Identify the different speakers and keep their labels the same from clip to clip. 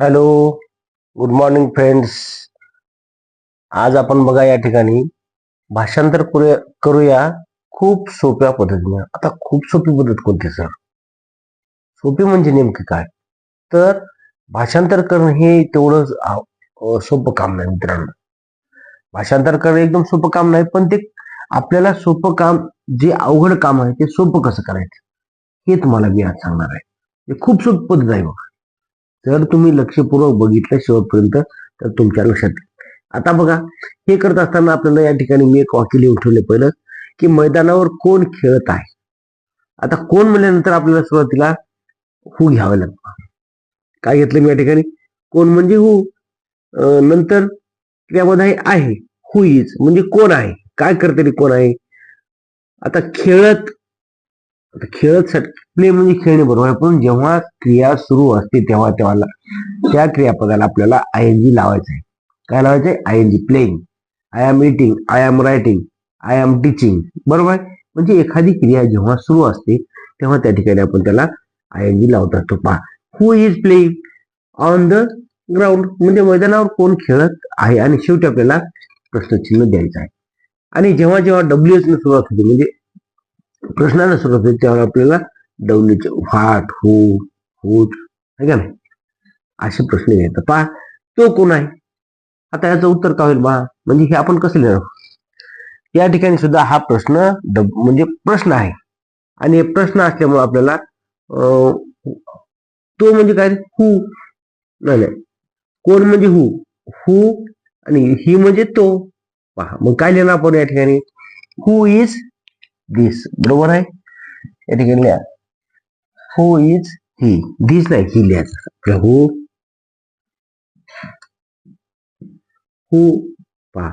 Speaker 1: Hello good morning friends. आज आपण बघा या ठिकाणी भाषांतर करूया करूया खूप सोप्या पद्धतीने. आता खूप सोपी पद्धत कोणती सर सोपी म्हणजे नेमकी काय? तर भाषांतर करणं हे तेवढं सोपं काम नाही मित्रांनो. भाषांतर करणं एकदम सोपं काम नाही पण ते आपल्याला सोपं काम जे अवघड काम आहे ते सोपं कसं करायचं? हे तुम्हाला मी आज सांगणार आहे. हे खूप सोपी पद्धत आहे बघा. जर तुम्ही लक्षपूर्वक बघितलं शेवटपर्यंत तर तुमच्या लक्षात आता बघा हे करत असताना आपल्याला या ठिकाणी मी एक वाक्य लिहून ठेवले पहिलं की मैदानावर कोण खेळत आहे? आता कोण म्हणल्यानंतर आपल्याला सुरुवातीला हू घ्यावं लागतं. काय घेतलं मी या ठिकाणी? कोण म्हणजे हू. अं, नंतर क्रियामध्ये आहे हु इज. म्हणजे कोण आहे? काय करते कोण आहे? आता खेळत आता खेळत प्ले म्हणजे खेळणे बरोबर आहे पण जेव्हा क्रिया सुरू असते तेव्हा तेव्हा त्या क्रियापदाला आपल्याला आय एन जी लावायचं आहे. काय लावायचं आहे? I N G playing I am eating I am writing I am teaching बरोबर? आहे म्हणजे एखादी क्रिया जेव्हा सुरू असते तेव्हा त्या ठिकाणी आपण त्याला आय एन जी लावत असतो पहा who is playing on the ground म्हणजे मैदानावर कोण खेळत आहे? आणि शेवटी आपल्याला प्रश्नचिन्ह द्यायचं आहे. आणि जेव्हा जेव्हा डब्ल्यू एच सुरुवात होते म्हणजे प्रश्नाला सुरुवात होते तेव्हा आपल्याला डब्ल्यूचे व्हाट हू हुट है का नाही असे प्रश्न येतात पहा तो कोण आहे आता याचं उत्तर काय होईल बा म्हणजे हे आपण कसं लिहिणार या ठिकाणी सुद्धा हा प्रश्न डब- म्हणजे प्रश्न आहे आणि हे प्रश्न असल्यामुळे आपल्याला तो म्हणजे काय हु नाही नाही कोण म्हणजे हु हु आणि ही म्हणजे तो पहा मग काय लिहिणार आपण या ठिकाणी हु इज दिस बरोबर आहे या ठिकाणी लिहा हू इज ही दिस नाही ही लिहायचं हू हू पहा.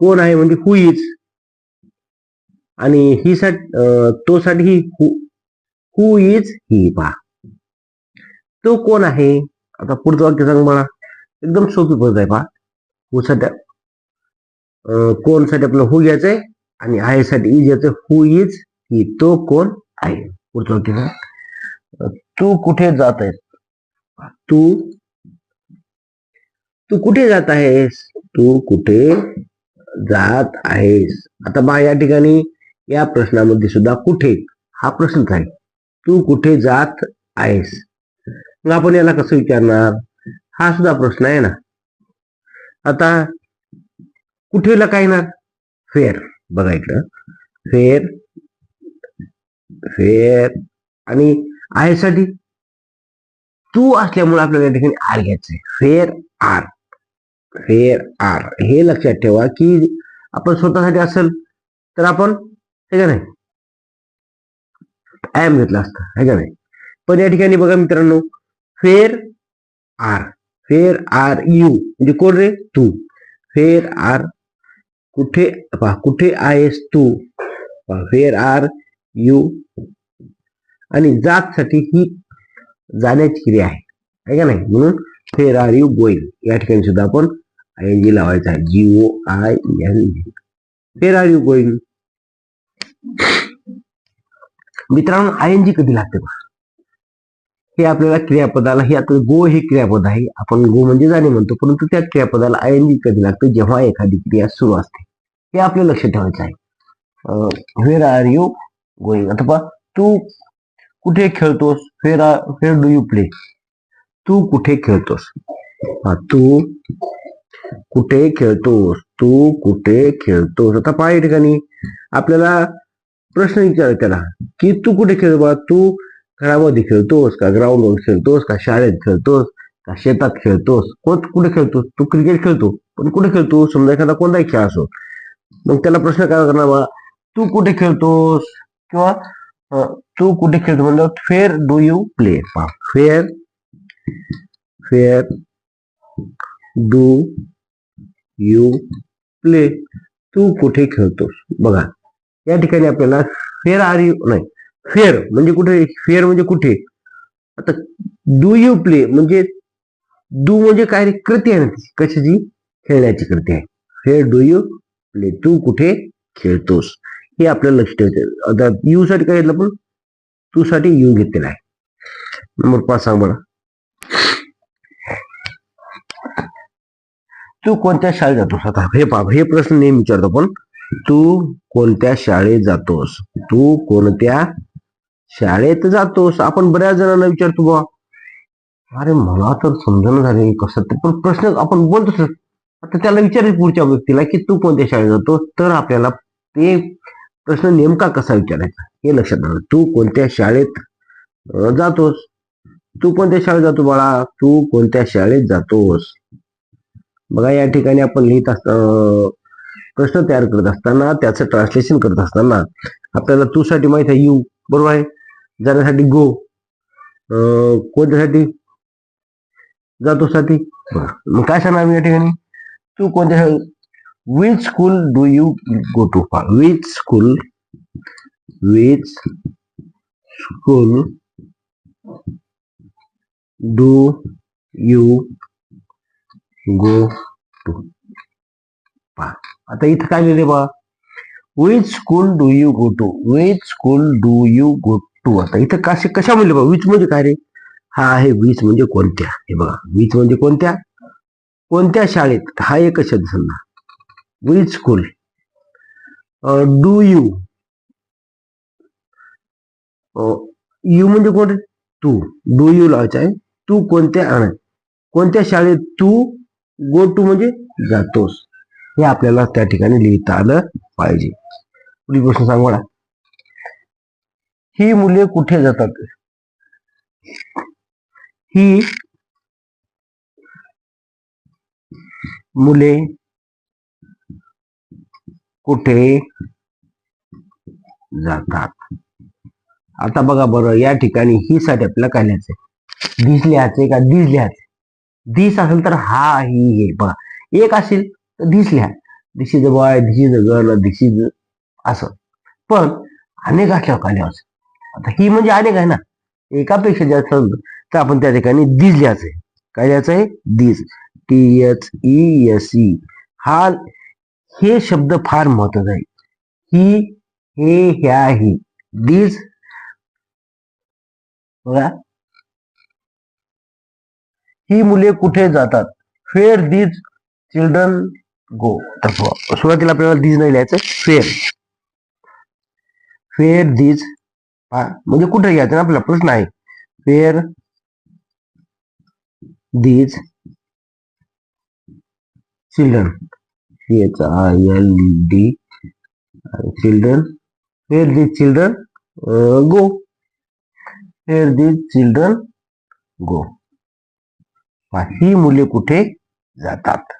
Speaker 1: कोण आहे म्हणजे हू इज आणि ही साठी तो साठी ही हू इज ही पहा. तो कोण आहे? आता पुढचं वाक्य सांग मला. एकदम सोपी पद्धत आहे पहा. हू साठी कोणसाठी आपलं हू घ्यायचंय? आणि आहे साठी इज याचं हू इज ही तो कोण आहे? पुढचं वाक्य सांग. तू कुठे जात आहेस? तू? तू कुठे जात आहेस? तू कुठे जात आहेस? आता बा या ठिकाणी या प्रश्नामध्ये सुद्धा कुठे? हा प्रश्नच आहे. तू कुठे जात आहेस? मग आपण याला कसं विचारणार? हा सुद्धा प्रश्न आहे ना. आता कुठेला काय येणार फेर. बघा इकडं. फेर. फेर. आणि आहे साठी तू असल्यामुळे आपल्याला या ठिकाणी आर घ्यायचंय. फेर आर फेर आर हे लक्षात ठेवा की आपण स्वतःसाठी असेल तर आपण हे का नाही? एम घेतलं असतं हे का नाही? पण या ठिकाणी बघा मित्रांनो फेर आर फेर आर यू म्हणजे कोण रे? तू. फेर आर कुठे पहा कुठे आहेस तू? फेर आर यू आणि जातसाठी ही जाण्याची क्रिया आहे. आहे का नाही? म्हणून फेर आर यू गोईंग या ठिकाणी सुद्धा आपण आय एन जी लावायचा आहे. जी ओ I N G where are you going मित्रांनो आय एन जी कधी लागते बघा? हे आपल्याला क्रियापदाला हे आता गो हे क्रियापद आहे. आपण गो म्हणजे जाणे म्हणतो परंतु त्या क्रियापदाला आय एन जी कधी लागतं? जेव्हा एखादी क्रिया सुरू असते. हे आपल्या लक्षात ठेवायचं आहे. वेर आर यू गोईंग अथवा तू कुठे खेळतोस? फेर फेर डू यू प्ले तू कुठे खेळतोस? हा, तू कुठे खेळतोस? तू कुठे खेळतोस? आता पहा या ठिकाणी. आपल्याला प्रश्न विचार त्याला की तू कुठे खेळ बा? तू घरामध्ये खेळतोस का? ग्राउंडवर खेळतोस का? शाळेत खेळतोस का? शेतात खेळतोस? कोण कुठे खेळतोस तू क्रिकेट खेळतो. पण कुठे खेळतो? समजा एखादा कोणताही खेळ असो. मग त्याला प्रश्न काय करणार बा? तू कुठे खेळतोस? किंवा तू कुठे खेळतो? म्हणलं where do you play? Where where do you play. तू कुठे खेळतोस? बघा या ठिकाणी आपल्याला फेअर आर यू नाही फेअर म्हणजे कुठे? फेअर म्हणजे कुठे? आता डू यू प्ले म्हणजे डू म्हणजे काय रे? कृती आहे ना ती. कशाची? खेळण्याची कृती आहे. Where do you play. तू कुठे खेळतोस? हे आपल्याला लक्ष ठेवायचं आता यू साठी काय घेतलं पण तू साठी यू घेतलेला आहे. नंबर पाच सांग मला तू कोणत्या शाळेत जातोस आता? हे पाप हे प्रश्न नेहमी विचारतो पण तू कोणत्या शाळेत जातोस? तू कोणत्या शाळेत जातोस? आपण बऱ्याच जणांना विचारतो बा अरे मला तर समजणं झाले कसं ते पण प्रश्न आपण बोलतो आता त्याला विचारेल पुढच्या व्यक्तीला की तू कोणत्या शाळेत जातो तर आपल्याला ते प्रश्न नेमका कसा विचारायचा? हे लक्षात आलं तू कोणत्या शाळेत जातोस? तू कोणत्या शाळेत जातो बाळा? तू कोणत्या शाळेत जातोस? बघा या ठिकाणी आपण लिहित असता प्रश्न तयार करत असताना त्याचं ट्रान्सलेशन करत असताना आपल्याला तू साठी माहीत आहे यू. बरोबर आहे? जाण्यासाठी गो कोणत्यासाठी? जातो साठी मग काय सांगणार मी या ठिकाणी? तू कोणत्या which school do you go to which school? School school school do you go to आता इथं काय लिहिले बा which school do you go to which school do you go to आता इथं कशा कशा म्हणले बा विच म्हणजे काय रे? हा आहे वीज म्हणजे कोणत्या? हे बघा. वीज म्हणजे कोणत्या? कोणत्या शाळेत? हा एकच शब्द समजा. Which school do you you म्हणजे कोणते? तू. डू यू लावायचं आहे तू कोणत्या आणत कोणत्या शाळेत तू गो टू म्हणजे जातोस? हे आपल्याला त्या ठिकाणी लिहिता आलं पाहिजे. पुढील प्रश्न सांग मला ही मुले कुठे जातात? ही मुले कुठे जातात. आता बघा बरं या ठिकाणी ही साठी आपल्याला काय लिहायचंय दिस लिहायचंय का दिस लिहायचंय दिस असेल तर हा ही हे. बघा एक असेल तर दिस लिहा this is a boy this is a girl this is असं. पण अनेक असल्यावर काय लिहायचं आता ही म्हणजे अनेक आहे ना. एकापेक्षा जास्त असेल तर आपण त्या ठिकाणी दिस लिहायचंय काय लिहायचं आहे? This T H E S E हा हे शब्द फार महत्त्वाचा आहे. ही हे ह्या ही. दीज बघा. ही मुले कुठे जातात? फेअर दीज चिल्ड्रन गो तर सुरुवातीला आपल्याला दीज नाही लिहायचं. फेअर फेअर दीज हा म्हणजे कुठे घ्यायचं ना आपला प्रश्न आहे. Where these children H I L D children where these children go where these children go ही मुले कुठे जातात?